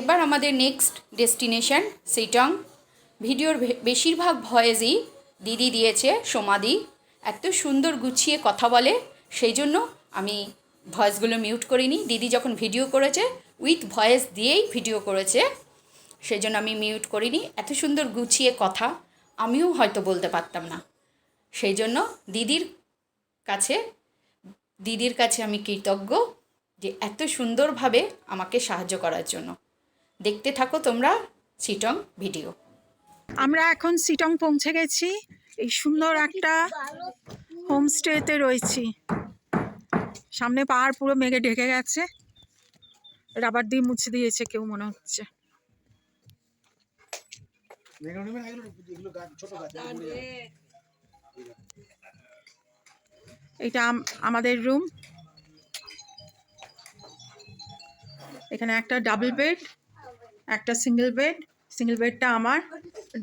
এবার আমাদের next destination Sittong ভিডিওর বেশিরভাগ ভয়েসই দিদি দিয়েছে, সোমাদি। এত সুন্দর গুছিয়ে কথা বলে, সেই জন্য আমি ভয়েসগুলো মিউট করিনি। দিদি যখন ভিডিও করেছে উইথ ভয়েস দিয়েই ভিডিও করেছে, সেই জন্য আমি মিউট করিনি। এত সুন্দর গুছিয়ে কথা, আমিও হয়তো বলতে পারতাম না। সেই জন্য দিদির কাছে দিদির কাছে আমি কৃতজ্ঞ যে এত সুন্দরভাবে আমাকে সাহায্য করার জন্য। দেখতে থাকো তোমরা সিটং ভিডিও। আমরা এখন সিটং পৌঁছে গেছি, এই সুন্দর একটা হোমস্টেতে রয়েছি। সামনে পাহাড় পুরো মেঘে ঢেকে গেছে, রাবার দিয়ে মুছে দিয়েছে কেউ মনে হচ্ছে। এটা আম- আমাদের রুম। এখানে একটা ডাবল বেড একটা সিঙ্গেল বেড সিঙ্গেল বেডটা আমার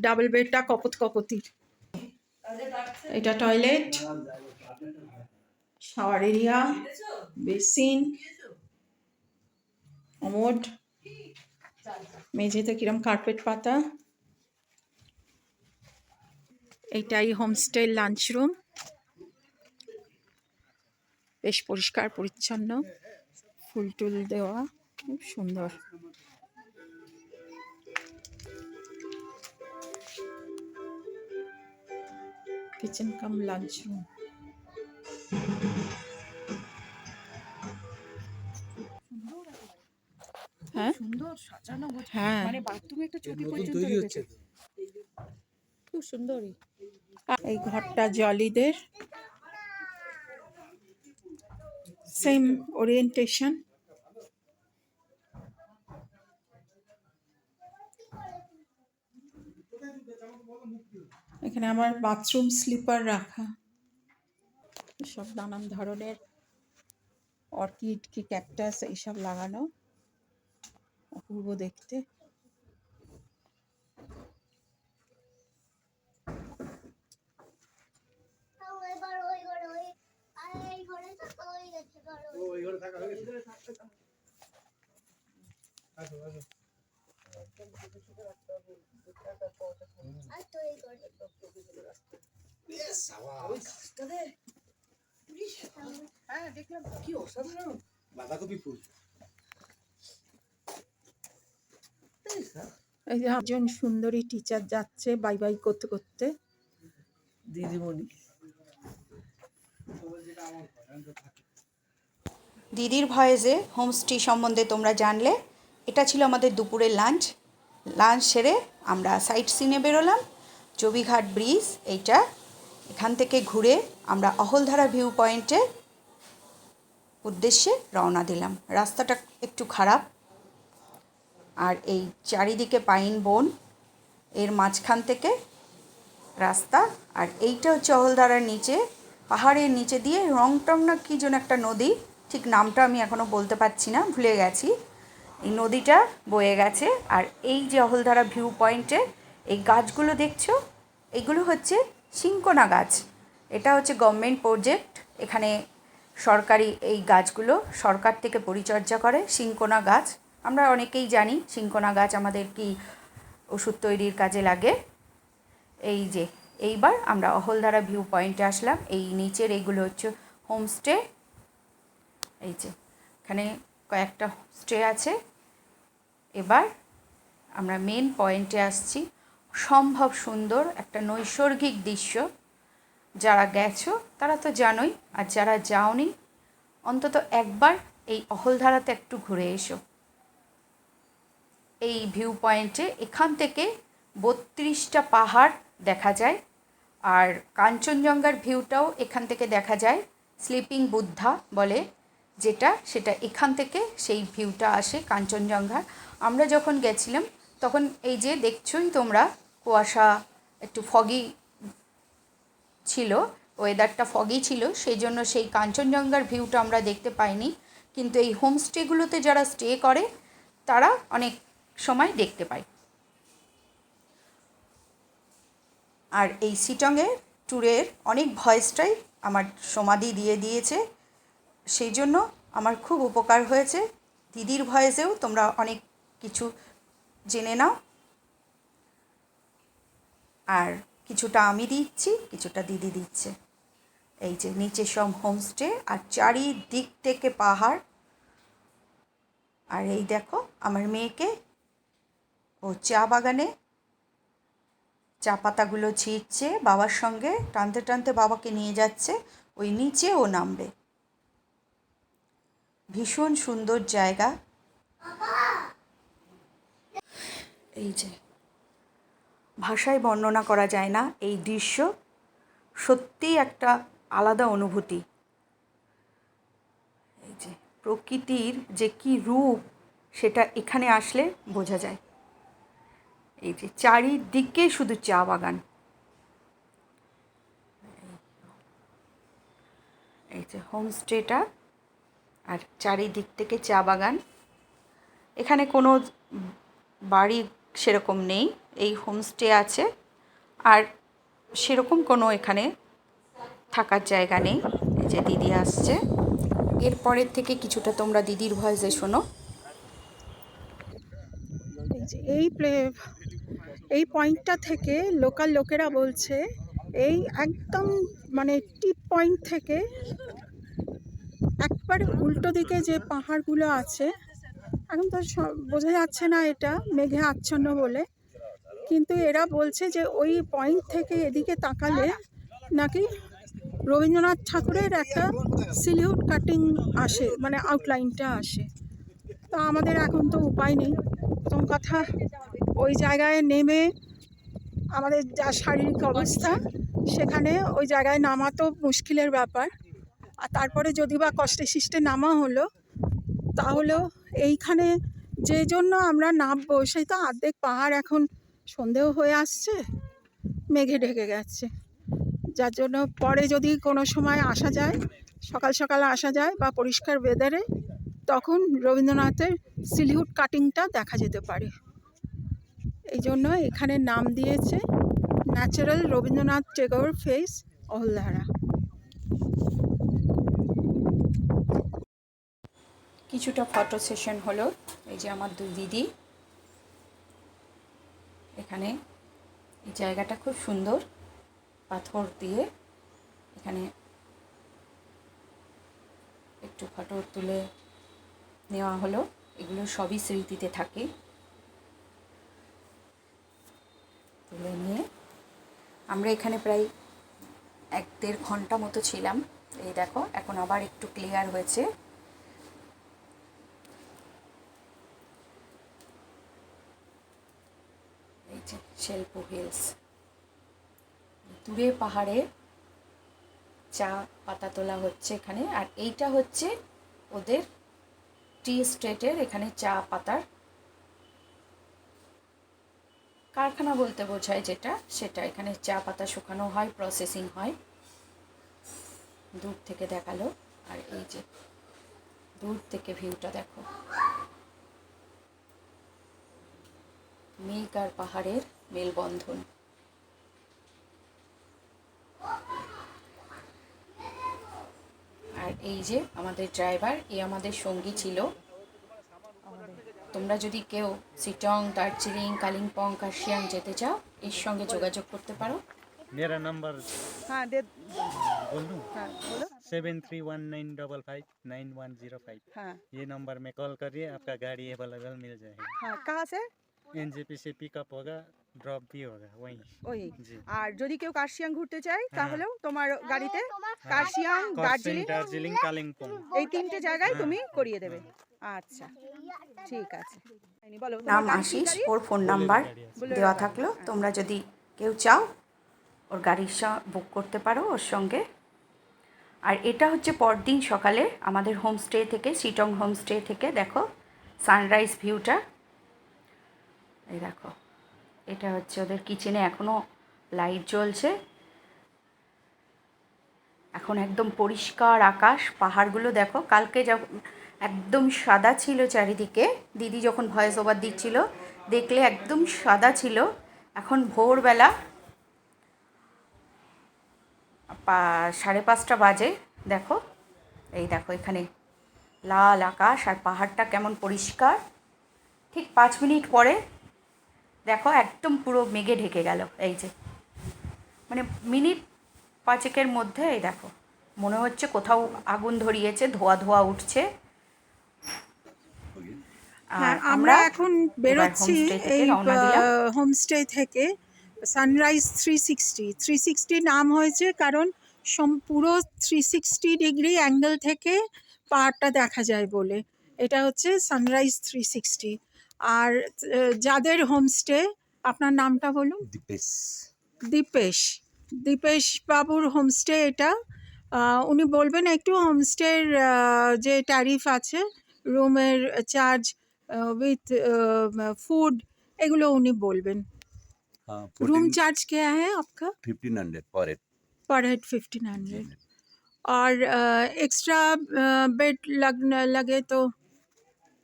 ডাবল বেডটা কপত কপতির। এটা টয়লেট শাওয়ার এরিয়া বেসিন অমোড মেঝেতে কিরম কার্পেট পাতা। এইটাই হোমস্টে লাঞ্চ রুম বেশ পরিষ্কার, পরিচ্ছন্ন। ফুল টুল দেওয়া, খুব সুন্দর। কিচেন কাম লাঞ্চ রুম হ্যাঁ? সুন্দর সাজানো হ্যাঁ। মানে বাথরুমে একটা ছবি পর্যন্ত তৈরি হচ্ছে খুব সুন্দরই। এই ঘরটা জলিদের। সেম ওরিয়েন্টেশন আমার বাথরুম স্লিপার রাখা। সব নানান ধরনের অর্কিড কি ক্যাকটাস এইসব লাগানো। অপূর্ব দেখতে। থাকা হয়ে এই হ্যাঁ দেখলাম কি অসাধারণ বাঁধাকপি ফুল এই যে একজন সুন্দরী টিচার যাচ্ছে বাই বাই করতে করতে। দিদিমণি। দিদির ভয়েসে হোমস্টে সম্বন্ধে তোমরা জানলে। এটা ছিল আমাদের দুপুরের লাঞ্চ লাঞ্চ সেরে আমরা সাইট সিনে বেরোলাম। জবিঘাট ব্রিজ এইটা। এখান থেকে ঘুরে আমরা অহলধারা ভিউ পয়েন্টে উদ্দেশ্যে রওনা দিলাম। রাস্তাটা একটু খারাপ। আর এই চারিদিকে পাইন বন এর মাঝখান থেকে রাস্তা। আর এইটা হচ্ছে অহলধারার নিচে। পাহাড়ের নিচে দিয়ে রংটং না কী যেন একটা নদী। ঠিক নামটা আমি এখনও বলতে পারছি না, ভুলে গেছি। এই নদীটা বয়ে গেছে। আর এই যে অহলধারা ভিউ পয়েন্টে এই গাছগুলো দেখছ? এগুলো হচ্ছে সিঙ্কোনা গাছ। এটা হচ্ছে গভর্নমেন্ট প্রজেক্ট এখানে সরকারি এই গাছগুলো সরকার থেকে পরিচর্যা করে সিঙ্কোনা গাছ। আমরা অনেকেই জানি সিঙ্কোনা গাছ আমাদের কি ওষুধ তৈরির কাজে লাগে। এই যে, এইবার আমরা অহলধারা ভিউ পয়েন্টে আসলাম। এই নিচের এইগুলো হচ্ছে হোমস্টে এই যে, এখানে কয়েকটা স্টে আছে। এবার আমরা মেন পয়েন্টে আসছি। সম্ভব সুন্দর একটা নৈসর্গিক দৃশ্য। যারা গেছো, তারা তো জানোই, আর যারা যাওনি, অন্তত একবার এই অহলধারাতে একটু ঘুরে এসো। এই ভিউ পয়েন্টে এখান থেকে বত্রিশটা পাহাড় দেখা যায়, আর কাঞ্চনজঙ্ঘার ভিউটাও এখান থেকে দেখা যায়। স্লিপিং বুদ্ধা বলে। যেটা, সেটা এখান থেকে সেই ভিউটা আসে কাঞ্চনজঙ্ঘার। আমরা যখন গেছিলাম, তখন এই যে দেখছোই তোমরা, কুয়াশা, একটু ফগি ছিল ওয়েদারটা ফগি ছিল সেই জন্য সেই কাঞ্চনজঙ্ঘার ভিউটা আমরা দেখতে পাইনি। কিন্তু এই হোমস্টেগুলোতে যারা স্টে করে, তারা অনেক সময় দেখতে পায়। আর এই সিটংয়ে ট্যুরের অনেক ভয়েসটাই আমার সমাধি দিয়ে দিয়েছে। সেই জন্য আমার খুব উপকার হয়েছে। দিদির ভয়েসেও তোমরা অনেক কিছু জেনে নাও। আর কিছুটা আমি দিচ্ছি, কিছুটা দিদি দিচ্ছে। এই যে নিচে সব হোমস্টে আর চারিদিক থেকে পাহাড়। আর এই দেখো আমার মেয়েকে ও চা বাগানে চা পাতাগুলো ছিঁড়ছে, বাবার সঙ্গে টানতে টানতে বাবাকে নিয়ে যাচ্ছে, ওই নিচে ও নামবে। ভীষণ সুন্দর জায়গা। এই যে, ভাষায় বর্ণনা করা যায় না এই দৃশ্য। সত্যিই একটা আলাদা অনুভূতি। এই যে, প্রকৃতির যে কি রূপ সেটা এখানে আসলে বোঝা যায়। এই যে, চারিদিকে শুধু চা বাগান। এই যে, হোমস্টেটা আর চারিদিক থেকে চা বাগান। এখানে কোনো বাড়ি সেরকম নেই, এই হোমস্টে আছে। আর সেরকম কোনো এখানে থাকার জায়গা নেই যে দিদি আসছে। এরপরের থেকে কিছুটা তোমরা দিদির ভয়েসে শোনো। এই এই প্লে, এই পয়েন্টটা থেকে লোকাল লোকেরা বলছে, এই একদম মানে টিপ পয়েন্ট থেকে একবারে উল্টো দিকে যে পাহাড়গুলো আছে, এখন তো বোঝা যাচ্ছে না এটা মেঘে আচ্ছন্ন বলে। কিন্তু এরা বলছে যে ওই পয়েন্ট থেকে এদিকে তাকালে নাকি রবীন্দ্রনাথ ঠাকুরের একটা সিলিউট কাটিং আসে মানে আউটলাইনটা আসে। তো আমাদের এখন তো উপায় নেই। প্রথম কথা, ওই জায়গায় নেমে আমাদের যা শারীরিক অবস্থা, সেখানে ওই জায়গায় নামা তো মুশকিলের ব্যাপার। আর তারপরে যদি বা কষ্টে শিষ্টে নামা হলো, তাহলেও এইখানে যে জন্য আমরা নামবো, সেই তো অর্ধেক পাহাড় এখন সন্ধেও হয়ে আসছে, মেঘে ঢেকে গেছে। যার জন্য পরে যদি কোনো সময় আসা যায়, সকাল সকাল আসা যায় বা পরিষ্কার ওয়েদারে তখন রবীন্দ্রনাথের সিলিউট কাটিংটা দেখা যেতে পারে। এই জন্য এখানে নাম দিয়েছে ন্যাচারাল রবীন্দ্রনাথ টেগোর ফেস অহলধারা। কিছুটা ফটো সেশন হলো। এই যে আমার দুই দিদি। এখানে এই জায়গাটা খুব সুন্দর। পাথর দিয়ে এখানে একটু ফটো তুলে নেওয়া হলো। এগুলো সবই স্মৃতিতে থাকে। তুলে নিয়ে আমরা এখানে প্রায় এক দেড় ঘণ্টা মতো ছিলাম। এই দেখো, এখন আবার একটু ক্লিয়ার হয়েছে এই যে শেলপু হিলস। দূরে পাহাড়ে চা পাতা তোলা হচ্ছে এখানে, আর এইটা হচ্ছে ওদের টি স্টেটের এখানে চা পাতার কারখানা বলতে বোঝায় যেটা, সেটা এখানে চা পাতা শুকানো হয় প্রসেসিং হয়। দূর থেকে দেখাল, আর এই যে দূর থেকে ভিউটা দেখো। মেঘ আর পাহাড়ের মেলবন্ধন আর এই যে আমাদের ড্রাইভার এ আমাদের সঙ্গী ছিল তোমরা যদি কেউ সিটং দার্জিলিং কালিম্পং কার্শিয়াং যেতে চাও এর সঙ্গে যোগাযোগ করতে পারো मेरा नंबर হ্যাঁ দে बोल दूँ হ্যাঁ বলো seven three one nine double five nine one zero five হ্যাঁ ये नंबर में कॉल करिए आपका गाड़ी अवेलेबल मिल जाएगा হ্যাঁ কাহা সে एन से पिकअप होगा ড্রপ দিয়ে হবে ওই। ওই। আর যদি কেউ কার্শিয়াং ঘুরতে চায় হ্যাঁ। তাহলেও তোমার গাড়িতে হ্যাঁ। কার্শিয়াং দার্জিলিং দার্জিলিং কালিম্পং। এই তিনটে জায়গায় তুমি হ্যাঁ। করিয়ে দেবে। আচ্ছা ঠিক আছে। নাম আশিস ওর ফোন নাম্বার দেওয়া থাকল। তোমরা যদি কেউ চাও ওর গাড়ির বুক করতে পারো ওর সঙ্গে। আর এটা হচ্ছে পরদিন সকালে আমাদের হোমস্টে থেকে শিটং হোমস্টে থেকে দেখো সানরাইজ ভিউটা এই দেখো। এটা হচ্ছে ওদের কিচেনে এখনও লাইট জ্বলছে। এখন একদম পরিষ্কার আকাশ, পাহাড়গুলো দেখো, কালকে যখন একদম সাদা ছিল চারিদিকে, দিদি যখন ভয়েস ওভার দিচ্ছিল, দেখলে একদম সাদা ছিল। এখন ভোরবেলা সাড়ে পাঁচটা বাজে, দেখো, এই দেখো এখানে লাল আকাশ আর পাহাড়টা কেমন পরিষ্কার। ঠিক পাঁচ মিনিট পরে দেখো একদম পুরো মেঘে ঢেকে গেল এই যে। মানে মিনিট পাঁচেকের মধ্যে এই দেখো মনে হচ্ছে কোথাও আগুন ধরিয়েছে ধোয়া ধোয়া উঠছে। হ্যাঁ আর আমরা এখন বেরোচ্ছি এই। হোমস্টে থেকে sunrise three sixty three sixty নাম হয়েছে কারণ পুরো থ্রি সিক্সটি ডিগ্রি অ্যাঙ্গেল থেকে পাহাড়টা দেখা যায় বলে। এটা হচ্ছে সানরাইজ থ্রি সিক্সটি আর আহ, যাদের হোমস্টে আপনার নামটা বলুন দীপেশ দীপেশ দীপেশ বাবুর হোমস্টে এটা আহ, উনি বলবেন একটু হোমস্টের যে ট্যারিফ আছে রুমের চার্জ উইথ ফুড এগুলো উনি বলবেন हाँ रूम चार्ज क्या है आपका fifteen hundred per head per head fifteen hundred और एक्स्ट्रा बेड लगने लगे तो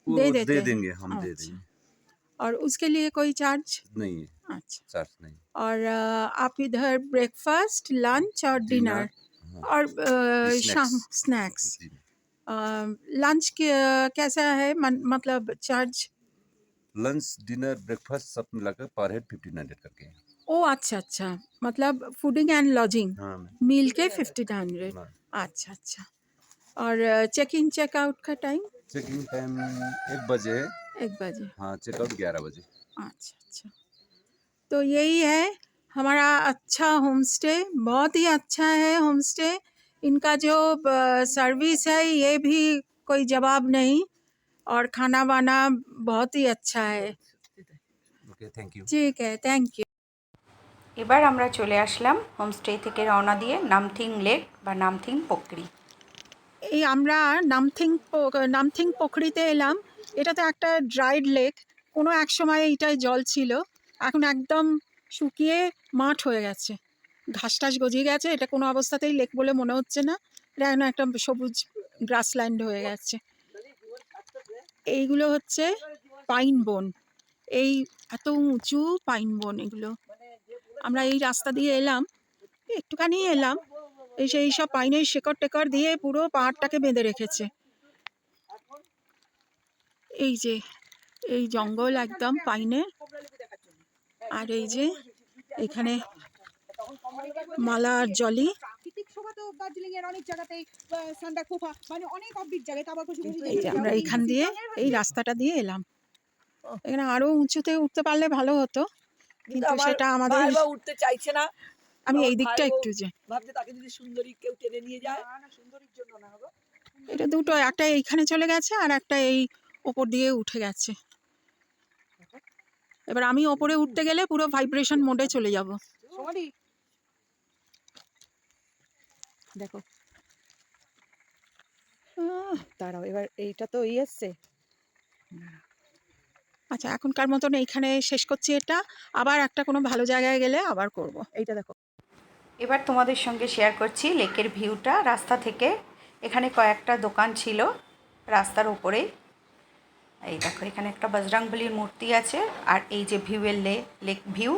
वो दे दे, देते हैं। देंगे हम दे अच्छा। देंगे और उसके लिए कोई चार्ज? नहीं है। अच्छा। चार्ज नहीं और आप इधर ब्रेकफास्ट लंच और डिनर हाँ, और शाम स्नैक्स। लंच कैसा है? मतलब चार्ज? लंच डिनर ब्रेकफास्ट सब मिलाकर पर हेड फिफ्टीन हंड्रेड करके ओ अच्छा अच्छा। मतलब फूडिंग एंड लॉजिंग? हाँ मील के फिफ्टीन हंड्रेड हाँ। अच्छा अच्छा। और चेक इन चेक आउट का टाइम? चेकिंग टाइम एक बजे एक बजे हाँ चेकआउट ग्यारह बजे अच्छा अच्छा तो यही है हमारा अच्छा होम स्टे बहुत ही अच्छा है होम स्टे इनका जो सर्विस है ये भी कोई जवाब नहीं और खाना वाना बहुत ही अच्छा है ओके थैंक यू ठीक है थैंक यू এবার আমরা চলে আসলাম হোমস্টে থেকে রওনা দিয়ে নামথিং লেক বা নামথিং পোকরি এই আমরা নামথিং পো- নামথিং পোখরিতে এলাম এটা তো একটা ড্রাইড লেক কোনো এক সময় এইটায় জল ছিল, এখন একদম শুকিয়ে মাঠ হয়ে গেছে। ঘাস টাস গজিয়ে গেছে, এটা কোনো অবস্থাতেই লেক বলে মনে হচ্ছে না, এটা এখন একটা সবুজ গ্রাসল্যান্ড হয়ে গেছে। এইগুলো হচ্ছে পাইন বন এই এত উঁচু পাইন বন এগুলো। আমরা এই রাস্তা দিয়ে এলাম, একটুখানি এলাম এই সেই সব পাইনের শেকড় টেকড় দিয়ে পুরো পাহাড়টাকে বেঁধে রেখেছে। এই যে এই জঙ্গল একদম পাইনে আর এই যে এখানে মালা আর জলি মানে আমরা এইখান দিয়ে এই রাস্তাটা দিয়ে এলাম। এখানে আরও উঁচুতে উঠতে পারলে ভালো হতো কিন্তু সেটা আমাদের উঠতে চাইছে না। আমি এই দিকটা একটু যে। ভাবছে তাকে যদি সুন্দরী কেউ টেনে নিয়ে যায়। না না সুন্দরীর জন্য না এটা দুটো একটা এইখানে চলে গেছে আর একটা এই ওপর দিয়ে উঠে গেছে। এবার আমি ওপরে উঠতে গেলে পুরো ভাইব্রেশন মোডে চলে যাব। দেখো। দাঁড়াও এবার এইটা তো ই এসছে আচ্ছা এখনকার মতন এইখানে শেষ করছি এটা। আবার একটা কোনো ভালো জায়গায় গেলে আবার করব। এইটা দেখো। এবার তোমাদের সঙ্গে শেয়ার করছি লেকের ভিউটা রাস্তা থেকে এখানে কয়েকটা দোকান ছিল রাস্তার ওপরেই এই দেখো এখানে একটা বজরংবলির মূর্তি আছে আর এই যে ভিউয়ের লে লেক ভিউ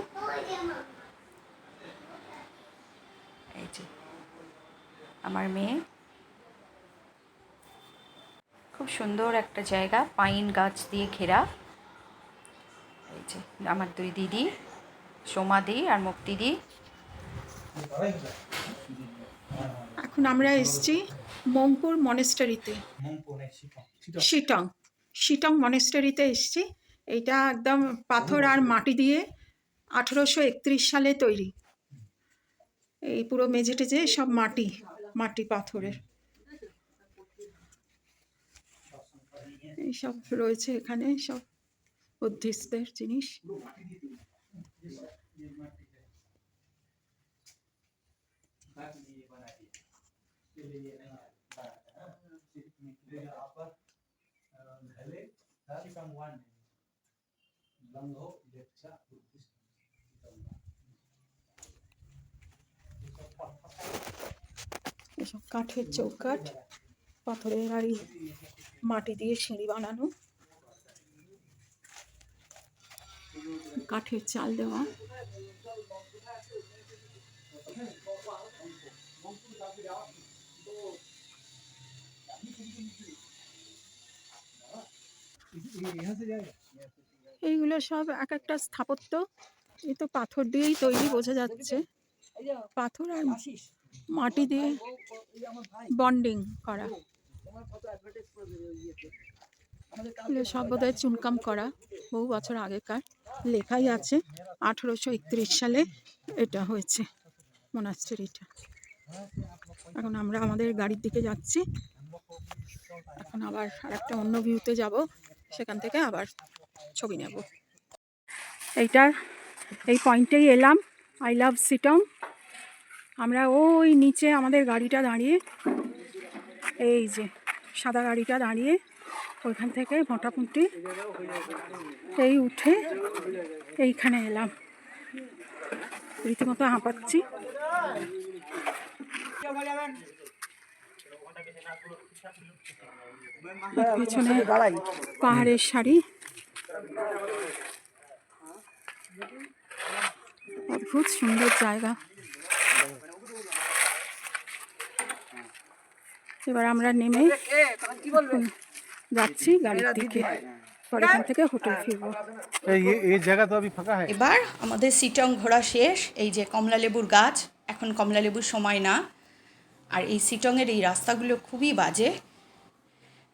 এই যে আমার মেয়ে। খুব সুন্দর একটা জায়গা পাইন গাছ দিয়ে ঘেরা। এই যে আমার দুই দিদি সোমাদি আর মুক্তিদি এখন আমরা এসেছি মংপুর মনেস্টারিতে। শিটং। শিটং মনেস্টারিতে এসেছি এইটা একদম পাথর আর মাটি দিয়ে আঠেরোশো একত্রিশ সালে তৈরি এই পুরো মেঝে টেঝে সব মাটি মাটি পাথরের এইসব রয়েছে এখানে সব বুদ্ধিস্টদের জিনিস এসব কাঠের চৌকাঠ পাথরের আর এই মাটি দিয়ে সিঁড়ি বানানো কাঠের চাল দেওয়া। এইগুলো সব এক একটা স্থাপত্য। এই তো পাথর দিয়েই তৈরি, বোঝা যাচ্ছে। পাথর আর মাটি দিয়ে বন্ডিং করা। সব বোধহয় চুনকাম করা, বহু বছর আগেকার। লেখাই আছে, আঠেরোশো একত্রিশ সালে এটা হয়েছে মোনাস্টারিটা এখন আমরা আমাদের গাড়ির দিকে যাচ্ছি। এখন আবার আরেকটা অন্য ভিউতে যাব। সেখান থেকে আবার ছবি নেব। এইটার, এই পয়েন্টেই এলাম। আই লাভ সিটং আমরা ওই নিচে আমাদের গাড়িটা দাঁড়িয়ে, এই যে সাদা গাড়িটা দাঁড়িয়ে ওইখান থেকে মোটামুটি এই উঠে এইখানে এলাম। রীতিমতো হাঁপাচ্ছি। পেছনে পাহাড়ের শাড়ি অদ্ভুত সুন্দর জায়গা। এবার আমরা নেমে যাচ্ছি গাড়ির দিকে। পরে এখান থেকে হোটেল ফিরবো। এই জায়গা তো আমি ফাঁকা এবার আমাদের সিটং ঘোরা শেষ। এই যে কমলা লেবুর গাছ। এখন কমলা লেবুর সময় না। আর এই সিটংয়ের এই রাস্তাগুলো খুবই বাজে।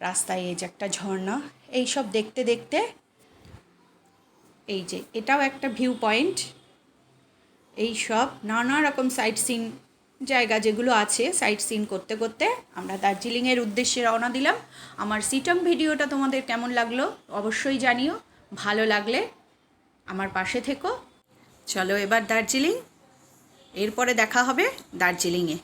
রাস্তায় এই যে একটা ঝর্ণা এই সব দেখতে দেখতে এই যে এটাও একটা ভিউ পয়েন্ট এই সব নানা রকম সাইট সিন জায়গা যেগুলো আছে সাইট সিন করতে করতে আমরা দার্জিলিংয়ের উদ্দেশ্যে রওনা দিলাম। আমার সিটং ভিডিওটা তোমাদের কেমন লাগল অবশ্যই জানিও, ভালো লাগলে আমার পাশে থেকো। চলো এবার দার্জিলিং, এরপরে দেখা হবে দার্জিলিংয়ে।